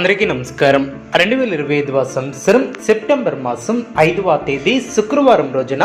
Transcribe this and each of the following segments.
అందరికీ నమస్కారం. రెండు వేల ఇరవై ఐదవ సంవత్సరం సెప్టెంబర్ మాసం ఐదవ తేదీ శుక్రవారం రోజున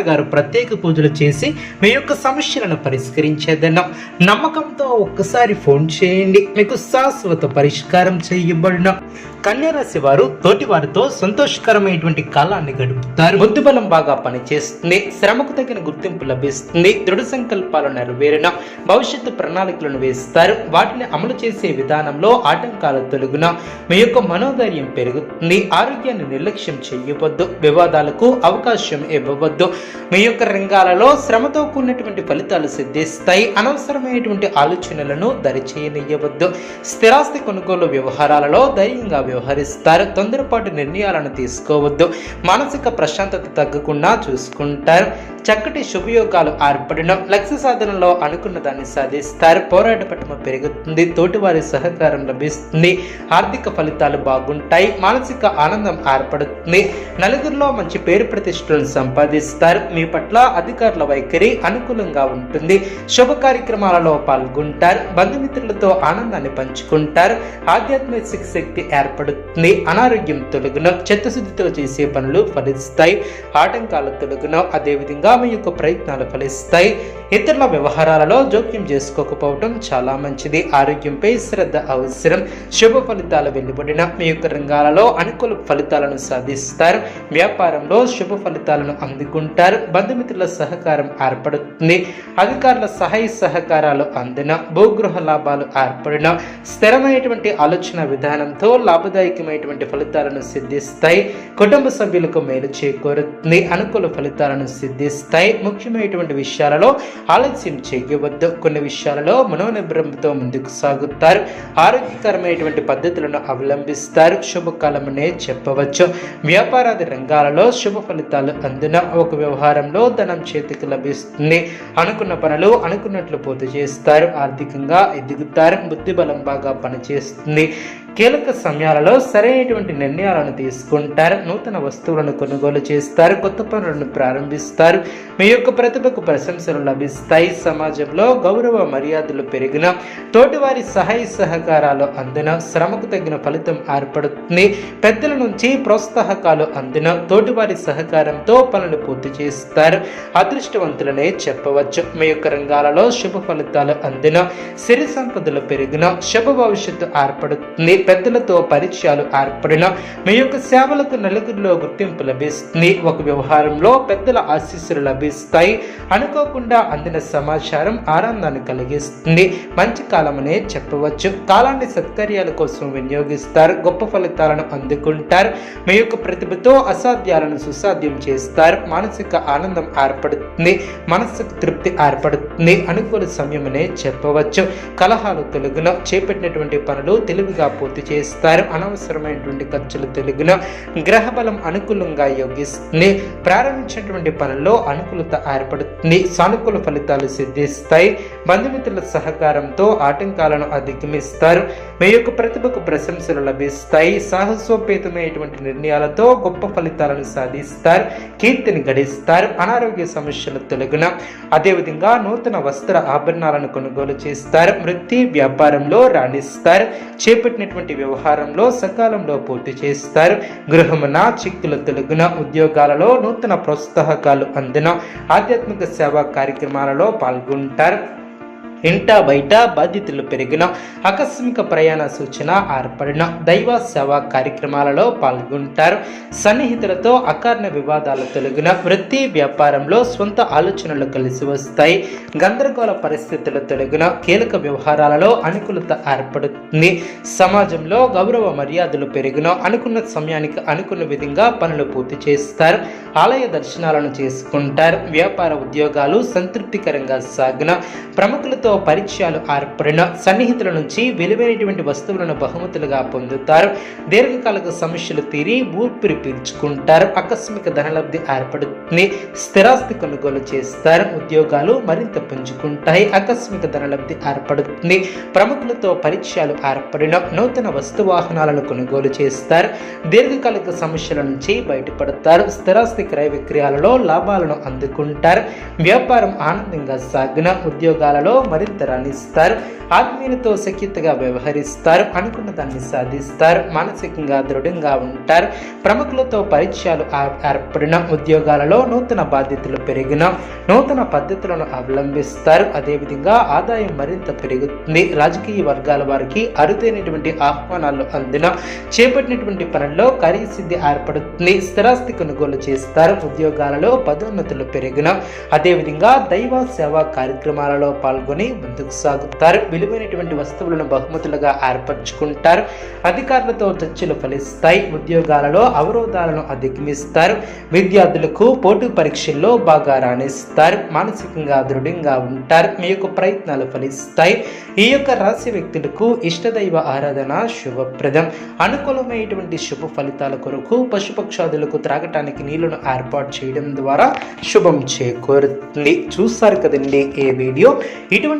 గారు ప్రత్యేక పూజలు చేసి మీ యొక్క సమస్యలను పరిష్కరించేదన్నాం నమ్మకంతో ఒక్కసారి ఫోన్ చేయండి. మీకు శాశ్వత పరిష్కారం చేయబడిన. కన్యారాశి వారు తోటి వారితో సంతోషకరమైనటువంటి కాలాన్ని గడుపుతారు. బుద్ధి బలం బాగా పనిచేస్తుంది. శ్రమకు తగిన గుర్తింపు లభిస్తుంది. దృఢ సంకల్పాలు నెరవేరిన. భవిష్యత్తు ప్రణాళికలను వేస్తారు. వాటిని అమలు చేసే విధానంలో ఆటంకాలు తొలగున. మీ యొక్క మనోధైర్యం పెరుగుతుంది. ఆరోగ్యాన్ని నిర్లక్ష్యం చేయవద్దు. వివాదాలకు అవకాశం ఇవ్వవద్దు. మీ యొక్క రంగాలలో శ్రమతో కూడినటువంటి ఫలితాలు సిద్ధిస్తాయి. అనవసరమైనటువంటి ఆలోచనలను దరిచేయనియవద్దు స్థిరాస్తి కొనుగోలు వ్యవహారాలలో ధైర్యంగా వ్యవహరిస్తారు. తొందరపాటు నిర్ణయాలను తీసుకోవద్దు. మానసిక ప్రశాంతత తగ్గకుండా చూసుకుంటారు. చక్కటి శుభయోగాలు ఏర్పడిన లక్ష్య సాధనలో అనుకున్న దాన్ని సాధిస్తారు. పోరాట పట్టుమ పెరుగుతుంది తోటివారి సహకారం లభిస్తుంది ఆర్థిక ఫలితాలు బాగుంటాయి మానసిక ఆనందం ఏర్పడుతుంది. నలుగురిలో మంచి పేరు ప్రతిష్టలను సంపాదిస్తారు. మీ పట్ల అధికారుల వైఖరి అనుకూలంగా ఉంటుంది. శుభ కార్యక్రమాలలో పాల్గొంటారు. బంధుమిత్రులతో ఆనందాన్ని పంచుకుంటారు. ఆధ్యాత్మిక శక్తి ఏర్పడుతుంది. అనారోగ్యం తొలగున చిత్తశుద్ధితో చేసే పనులు ఫలిస్తాయి. ఆటంకాలు తొలగున అదేవిధంగా ఆమె యొక్క ప్రయత్నాలు ఫలిస్తాయి. ఇతరుల వ్యవహారాలలో జోక్యం చేసుకోకపోవడం చాలా మంచిది. ఆరోగ్యంపై శ్రద్ధ అవసరం. శుభ ఫలితాలు వెలువడిన మీ యొక్క రంగాలలో అనుకూల ఫలితాలను సాధిస్తారు. వ్యాపారంలో శుభ ఫలితాలను అందుకుంటారు. బంధుమిత్రుల సహకారం ఏర్పడుతుంది. అధికారుల సహాయ సహకారాలు అందిన భూగృహ లాభాలు ఏర్పడిన స్థిరమైనటువంటి ఆలోచన విధానంతో లాభదాయకమైనటువంటి ఫలితాలను సిద్ధిస్తాయి. కుటుంబ సభ్యులకు మేలు చేకూరుతుంది. అనుకూల ఫలితాలను సిద్ధిస్తాయి. ముఖ్యమైనటువంటి విషయాలలో ఆలస్యం చేయవద్దు. కొన్ని విషయాలలో మనోనిబ్రంతో ముందుకు సాగుతారు. ఆరోగ్యకరమైనటువంటి పద్ధతులను అవలంబిస్తారు. శుభకాలమనే చెప్పవచ్చు. వ్యాపారాది రంగాలలో శుభ ఫలితాలు అందున ఒక వ్యవహారంలో ధనం చేతికి లభిస్తుంది. అనుకున్న పనులు అనుకున్నట్లు పూర్తి చేస్తారు. ఆర్థికంగా ఎదుగుతారు. బుద్ధి బలం బాగా పనిచేస్తుంది. కీలక సమయాలలో సరైనటువంటి నిర్ణయాలను తీసుకుంటారు. నూతన వస్తువులను కొనుగోలు చేస్తారు. కొత్త పనులను ప్రారంభిస్తారు. మీ యొక్క ప్రతిభకు ప్రశంసలు లభిస్తాయి. సమాజంలో గౌరవ మర్యాదలు పెరిగిన తోటివారి సహాయ సహకారాలు అందిన శ్రమకు తగిన ఫలితం ఏర్పడుతుంది. పెద్దల నుంచి ప్రోత్సాహకాలు అందిన తోటివారి సహకారంతో పనులు పూర్తి చేస్తారు. అదృష్టవంతులనే చెప్పవచ్చు. మీ యొక్క రంగాలలో శుభ ఫలితాలు అందిన సిరి సంపదలు పెరిగిన శుభ భవిష్యత్తు ఏర్పడుతుంది. పెద్దలతో పరిచయాలు ఏర్పడిన మీ యొక్క సేవలకు నలుగురిలో గుర్తింపు లభిస్తుంది. ఒక వ్యవహారంలో పెద్దల ఆశీస్సులు లభిస్తాయి. అనుకోకుండా అందిన సమాచారం ఆనందాన్ని కలిగిస్తుంది. మంచి కాలమనే చెప్పవచ్చు. కాలాన్ని సత్కార్యాల కోసం వినియోగిస్తారు. గొప్ప ఫలితాలను అందుకుంటారు. మీ యొక్క ప్రతిభతో అసాధ్యాలను సుసాధ్యం చేస్తారు. మానసిక ఆనందం ఏర్పడుతుంది. మనసుకు తృప్తి ఏర్పడుతుంది. అనుకూల సమయమనే చెప్పవచ్చు. కలహాలు తెలుగులో చేపట్టినటువంటి పనులు తెలివిగా పూర్తి చేస్తారు. అనవసరమైనటువంటి ఖర్చులు తెలుగులో గ్రహబలం అనుకూలంగా యోగిస్తుంది. ప్రారంభించినటువంటి పనుల్లో అనుకూలత ఏర్పడుతుంది. సానుకూల ఫలితాలు సిద్ధిస్తాయి. బంధుమిత్రుల సహకారంతో ఆటంకాలను అధిగమిస్తారు. మీ యొక్క ప్రతిభకు ప్రశంసలు లభిస్తాయి. సాహసోపేతమైనటువంటి నిర్ణయాలతో గొప్ప ఫలితాలను సాధిస్తారు. కీర్తిని గడిస్తారు. అనారోగ్య సమస్యలు తొలగిన అదేవిధంగా నూతన వస్త్ర ఆభరణాలను కొనుగోలు చేస్తారు. వృత్తి వ్యాపారంలో రాణిస్తారు. చేపట్టినటువంటి వ్యవహారంలో సకాలంలో పూర్తి చేస్తారు. గృహమున చిక్కుల తొలగిన ఉద్యోగాలలో నూతన ప్రోత్సాహకాలు అందిన ఆధ్యాత్మిక సేవా కార్యక్రమాలలో పాల్గొంటారు. ఇంట బయట బాధ్యతలు పెరిగిన ఆకస్మిక ప్రయాణ సూచన ఏర్పడిన దైవ సేవా కార్యక్రమాలలో పాల్గొంటారు. సన్నిహితులతో అకారణ వివాదాలు తొలగిన వృత్తి వ్యాపారంలో సొంత ఆలోచనలు కలిసి వస్తాయి. గందరగోళ పరిస్థితులు తొలగిన కీలక వ్యవహారాలలో అనుకూలత ఏర్పడుతుంది. సమాజంలో గౌరవ మర్యాదలు పెరిగిన అనుకున్న సమయానికి అనుకున్న విధంగా పనులు పూర్తి చేస్తారు. ఆలయ దర్శనాలను చేసుకుంటారు. వ్యాపార ఉద్యోగాలు సంతృప్తికరంగా సాగిన ప్రముఖులతో ప్రముఖులతో పరిచయాలు ఏర్పడిన సన్నిహితుల నుంచి విలువైనటువంటి వస్తువులను బహుమతులుగా పొందుతారు. దీర్ఘకాలిక సమస్యలు తీరి ఊపిరి పీల్చుకుంటారు. ఆకస్మిక ధనలబ్ధి ఏర్పడుతుంది. స్థిరాస్తి కొనుగోలు చేస్తారు. ఉద్యోగాలు మరింత పుంజుకుంటాయి. ఆకస్మిక ధనలబ్ధి ఏర్పడుతుంది. ప్రముఖులతో పరిచయాలు ఏర్పడిన నూతన వస్తు వాహనాలను కొనుగోలు చేస్తారు. దీర్ఘకాలిక సమస్యల నుంచి బయటపడతారు. స్థిరాస్తి క్రయ విక్రయాలలో లాభాలను అందుకుంటారు. వ్యాపారం ఆనందంగా సాగిన ఉద్యోగాలలో మరింతరాన్ని ఇస్తారు ఆత్మీయులతో సఖ్యతగా వ్యవహరిస్తారు అనుకున్న దాన్ని సాధిస్తారు మానసికంగా దృఢంగా ఉంటారు ప్రముఖులతో పరిచయాలు ఏర్పడిన ఉద్యోగాలలో నూతన బాధ్యతలు పెరిగిన నూతన పద్ధతులను అవలంబిస్తారు. అదేవిధంగా ఆదాయం మరింత పెరుగుతుంది. రాజకీయ వర్గాల వారికి అరుదైనటువంటి ఆహ్వానాలు అందిన చేపట్టినటువంటి పనుల్లో కార్యసిద్ధి ఏర్పడుతుంది. స్థిరాస్తి కొనుగోలు చేస్తారు. ఉద్యోగాలలో పదోన్నతులు పెరిగిన అదేవిధంగా దైవ సేవా కార్యక్రమాలలో పాల్గొని ముందుకు సాగుతారు. విలువైనటువంటి వస్తువులను బహుమతులుగా ఏర్పరచుకుంటారు. అధికారులతో చర్చలు ఫలిస్తాయి. ఉద్యోగాలలో అవరోధాలను అధిగమిస్తారు. విద్యార్థులకు పోటీ పరీక్షల్లో బాగా రాణిస్తారు. మానసికంగా దృఢంగా ఉంటారు. మీ యొక్క ప్రయత్నాలు ఫలిస్తాయి. ఈ యొక్క రాశి వ్యక్తులకు ఇష్టదైవ ఆరాధన శుభప్రదం. అనుకూలమైనటువంటి శుభ ఫలితాల కొరకు పశుపక్షాదులకు త్రాగటానికి నీళ్ళను ఏర్పాటు చేయడం ద్వారా శుభం చేకూరుతుంది. చూస్తారు కదండి ఏ వీడియో. ఇటువంటి